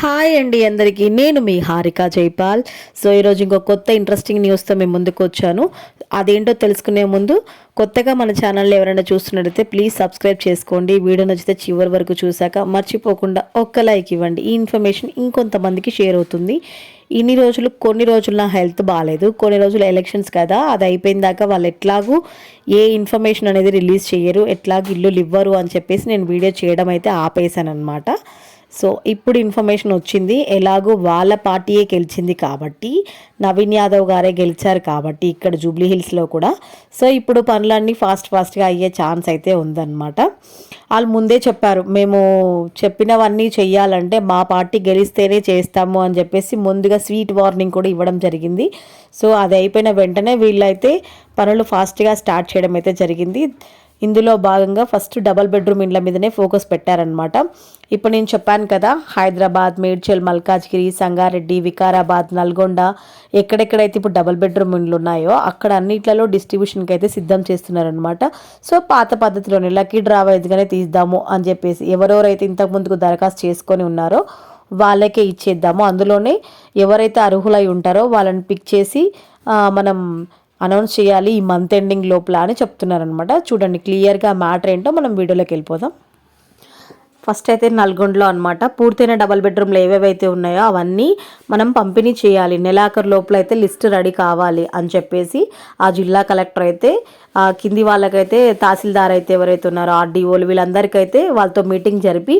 Hi అండి అందరికీ. నేను మీ హారిక జైపాల్. సో ఈరోజు ఇంకో కొత్త ఇంట్రెస్టింగ్ న్యూస్తో మేము ముందుకు వచ్చాను. అదేంటో తెలుసుకునే ముందు కొత్తగా మన ఛానల్ ఎవరైనా చూస్తున్నట్టయితే ప్లీజ్ సబ్స్క్రైబ్ చేసుకోండి. వీడియో నచ్చితే చివరి వరకు చూశాక మర్చిపోకుండా ఒక్క లైక్ ఇవ్వండి. ఈ ఇన్ఫర్మేషన్ ఇంకొంతమందికి షేర్ అవుతుంది. ఇన్ని రోజులు కొన్ని రోజులు నా హెల్త్ బాగాలేదు కొన్ని రోజులు ఎలక్షన్స్ కదా. అది అయిపోయిన దాకా వాళ్ళు ఎట్లాగూ ఏ ఇన్ఫర్మేషన్ అనేది రిలీజ్ చేయరు. ఎట్లాగూ ఇల్లు ఇవ్వరు అని చెప్పేసి నేను వీడియో చేయడం అయితే ఆపేశాను అనమాట సో ఇప్పుడు ఇన్ఫర్మేషన్ వచ్చింది ఎలాగో వాళ్ళ పార్టీయే గెలిచింది కాబట్టి నవీన్ యాదవ్ గారే గెలిచారు కాబట్టి ఇక్కడ జూబ్లీ హిల్స్లో కూడా. సో ఇప్పుడు పనులన్నీ ఫాస్ట్ ఫాస్ట్గా అయ్యే ఛాన్స్ అయితే ఉందన్నమాట. వాళ్ళు ముందే చెప్పారు మేము చెప్పినవన్నీ చెయ్యాలంటే మా పార్టీ గెలిస్తేనే చేస్తాము అని చెప్పేసి ముందుగా స్వీట్ వార్నింగ్ కూడా ఇవ్వడం జరిగింది. సో అది అయిపోయిన వెంటనే వీళ్ళైతే పనులు ఫాస్ట్గా స్టార్ట్ చేయడం అయితే జరిగింది. ఇందులో భాగంగా ఫస్ట్ డబల్ బెడ్రూమ్ ఇండ్ల మీదనే ఫోకస్ పెట్టారనమాట ఇప్పుడు నేను చెప్పాను కదా హైదరాబాద్ మేడ్చల్ మల్కాజ్గిరి సంగారెడ్డి వికారాబాద్ నల్గొండ ఎక్కడెక్కడైతే ఇప్పుడు డబల్ బెడ్రూమ్ ఇండ్లు ఉన్నాయో అక్కడ అన్నిట్లలో డిస్ట్రిబ్యూషన్కి అయితే సిద్ధం చేస్తున్నారనమాట సో పాత పద్ధతిలోనే లక్కీ డ్రా వైజ్గానే తీద్దాము అని చెప్పేసి ఎవరెవరైతే ఇంతకుముందుకు దరఖాస్తు చేసుకొని ఉన్నారో వాళ్ళకే ఇచ్చేద్దాము. అందులోనే ఎవరైతే అర్హులై ఉంటారో వాళ్ళని పిక్ చేసి మనం అనౌన్స్ చేయాలి ఈ మంత్ ఎండింగ్ లోపల అని చెప్తున్నారనమాట చూడండి క్లియర్గా మ్యాటర్ ఏంటో మనం వీడియోలోకి వెళ్ళిపోదాం. ఫస్ట్ అయితే నల్గొండలో అనమాట పూర్తయిన డబల్ బెడ్రూమ్లు ఏవేవైతే ఉన్నాయో అవన్నీ మనం పంపిణీ చేయాలి. నెలాఖరు లోపల అయితే లిస్ట్ రెడీ కావాలి అని చెప్పేసి ఆ జిల్లా కలెక్టర్ అయితే కింది వాళ్ళకైతే తహసీల్దార్ అయితే ఎవరైతే ఉన్నారో ఆర్డీఓలు వీళ్ళందరికైతే వాళ్ళతో మీటింగ్ జరిపి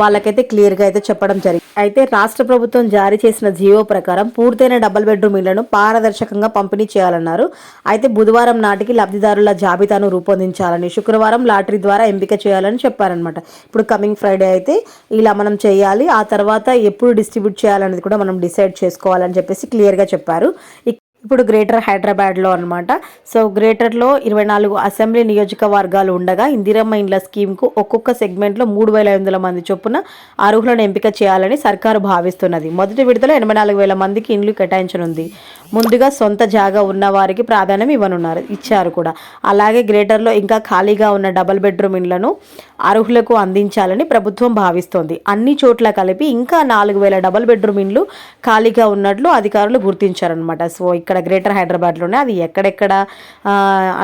వాళ్ళకైతే క్లియర్గా అయితే చెప్పడం జరిగింది. అయితే రాష్ట్ర ప్రభుత్వం జారీ చేసిన జియో ప్రకారం పూర్తయిన డబల్ బెడ్రూమ్ ఇళ్ళను పారదర్శకంగా పంపిణీ చేయాలన్నారు. అయితే బుధవారం నాటికి లబ్ధిదారుల జాబితాను రూపొందించాలని శుక్రవారం లాటరీ ద్వారా ఎంపిక చేయాలని చెప్పారనమాట ఇప్పుడు కమింగ్ ఫ్రైడే అయితే ఇలా మనం చేయాలి ఆ తర్వాత ఎప్పుడు డిస్ట్రిబ్యూట్ చేయాలనేది కూడా మనం డిసైడ్ చేసుకోవాలని చెప్పేసి క్లియర్గా చెప్పారు. ఇప్పుడు గ్రేటర్ హైదరాబాద్లో అనమాట సో గ్రేటర్లో ఇరవై నాలుగు అసెంబ్లీ నియోజకవర్గాలు ఉండగా ఇందిరమ్మ ఇండ్ల స్కీమ్కు ఒక్కొక్క సెగ్మెంట్లో మూడు వేల ఐదు వందల మంది చొప్పున అర్హులను ఎంపిక చేయాలని సర్కారు భావిస్తున్నది. మొదటి విడతలో ఎనభై నాలుగు వేల మందికి ఇండ్లు కేటాయించనుంది. ముందుగా సొంత జాగా ఉన్న వారికి ప్రాధాన్యం ఇవ్వనున్నారు ఇచ్చారు కూడా. అలాగే గ్రేటర్లో ఇంకా ఖాళీగా ఉన్న డబల్ బెడ్రూమ్ ఇండ్లను అర్హులకు అందించాలని ప్రభుత్వం భావిస్తోంది. అన్ని చోట్ల కలిపి ఇంకా నాలుగు వేల డబల్ బెడ్రూమ్ ఇండ్లు ఖాళీగా ఉన్నట్లు అధికారులు గుర్తించారనమాట సో ఇక్కడ గ్రేటర్ హైదరాబాద్లోనే. అది ఎక్కడెక్కడ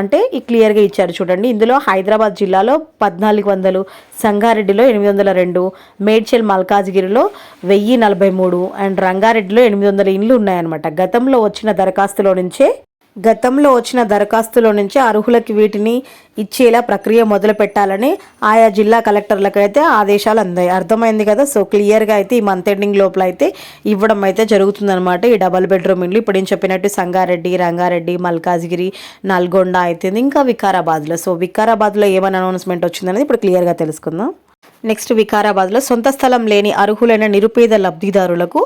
అంటే క్లియర్గా ఇచ్చారు చూడండి. ఇందులో హైదరాబాద్ జిల్లాలో పద్నాలుగు వందలు సంగారెడ్డిలో ఎనిమిది వందల రెండు మేడ్చల్ మల్కాజ్గిరిలో వెయ్యి నలభై మూడు అండ్ రంగారెడ్డిలో ఎనిమిది వందల ఇండ్లు ఉన్నాయన్నమాట. గతంలో వచ్చిన దరఖాస్తులో నుంచే గతంలో వచ్చిన దరఖాస్తులో నుంచి అర్హులకి వీటిని ఇచ్చేలా ప్రక్రియ మొదలు పెట్టాలని ఆయా జిల్లా కలెక్టర్లకైతే ఆదేశాలు అందాయి. అర్థమైంది కదా? సో క్లియర్గా అయితే ఈ మంత్ ఎండింగ్ లోపల అయితే ఇవ్వడం అయితే జరుగుతుందనమాట ఈ డబల్ బెడ్రూమ్ ఇల్లు ఇప్పుడు నేను చెప్పినట్టు సంగారెడ్డి రంగారెడ్డి మల్కాజ్గిరి నల్గొండ అయితే ఇంకా వికారాబాద్లో. సో వికారాబాద్లో ఏమైనా అనౌన్స్మెంట్ వచ్చిందనేది ఇప్పుడు క్లియర్గా తెలుసుకుందాం. నెక్స్ట్ వికారాబాద్లో సొంత స్థలం లేని అర్హులైన నిరుపేద లబ్ధిదారులకు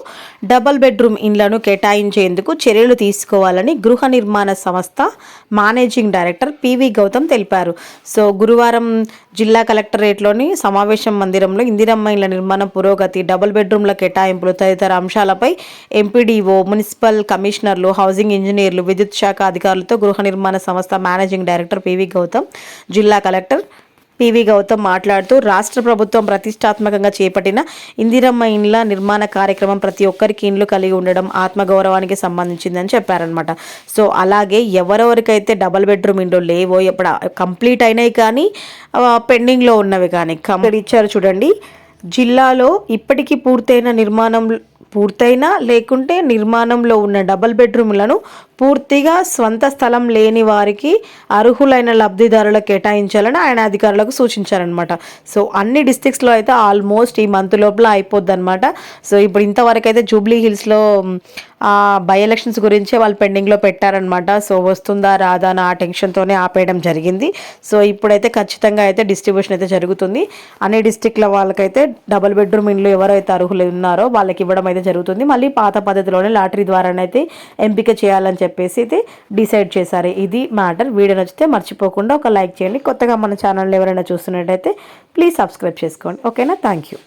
డబల్ బెడ్రూమ్ ఇండ్లను కేటాయించేందుకు చర్యలు తీసుకోవాలని గృహ నిర్మాణ సంస్థ మేనేజింగ్ డైరెక్టర్ పివి గౌతమ్ తెలిపారు. సో గురువారం జిల్లా కలెక్టరేట్లోని సమావేశం మందిరంలో ఇందిరమ్మ ఇళ్ళ నిర్మాణ పురోగతి డబుల్ బెడ్రూమ్ల కేటాయింపులు తదితర అంశాలపై ఎంపీడీఓ మున్సిపల్ కమిషనర్లు హౌసింగ్ ఇంజనీర్లు విద్యుత్ శాఖ అధికారులతో గృహ నిర్మాణ సంస్థ మేనేజింగ్ డైరెక్టర్ పివి గౌతమ్ జిల్లా కలెక్టర్ పివి గౌతమ్ మాట్లాడుతూ రాష్ట్ర ప్రభుత్వం ప్రతిష్టాత్మకంగా చేపట్టిన ఇందిరమ్మ ఇండ్ల నిర్మాణ కార్యక్రమం ప్రతి ఒక్కరికి ఇండ్లు కలిగి ఉండడం ఆత్మగౌరవానికి సంబంధించిందని చెప్పారనమాట సో అలాగే ఎవరెవరికైతే డబల్ బెడ్రూమ్ ఇండ్లు లేవో ఇప్పుడు కంప్లీట్ అయినాయి కానీ పెండింగ్లో ఉన్నవి కానీ కంప్లీట్ ఇచ్చారు చూడండి. జిల్లాలో ఇప్పటికీ పూర్తయిన నిర్మాణం పూర్తయినా లేకుంటే నిర్మాణంలో ఉన్న డబల్ బెడ్రూమ్లను పూర్తిగా స్వంత స్థలం లేని వారికి అర్హులైన లబ్ధిదారులకు కేటాయించాలని ఆయన అధికారులకు సూచించారనమాట సో అన్ని డిస్టిక్స్లో అయితే ఆల్మోస్ట్ ఈ మంత్ లోపల అయిపోద్ది అనమాట సో ఇప్పుడు ఇంతవరకు అయితే జూబ్లీ హిల్స్లో బై ఎలక్షన్స్ గురించే వాళ్ళు పెండింగ్లో పెట్టారనమాట సో వస్తుందా రాదా అని ఆ టెన్షన్తోనే ఆపేయడం జరిగింది. సో ఇప్పుడైతే ఖచ్చితంగా అయితే డిస్ట్రిబ్యూషన్ అయితే జరుగుతుంది. అన్ని డిస్టిక్ల వాళ్ళకైతే డబుల్ బెడ్రూమ్ ఇండ్లు ఎవరైతే అర్హులు ఉన్నారో వాళ్ళకి ఇవ్వడం అయితే జరుగుతుంది. మళ్ళీ పాత పద్ధతిలోనే లాటరీ ద్వారానైతే ఎంపిక చేయాలని చెప్పేసి అయితే డిసైడ్ చేశారు. ఇది మ్యాటర్ వీడియో నచ్చితే మర్చిపోకుండా ఒక లైక్ చేయండి. కొత్తగా మన ఛానల్ ఎవరైనా చూస్తున్నట్టయితే ప్లీజ్ సబ్స్క్రైబ్ చేసుకోండి. ఓకేనా? Thank you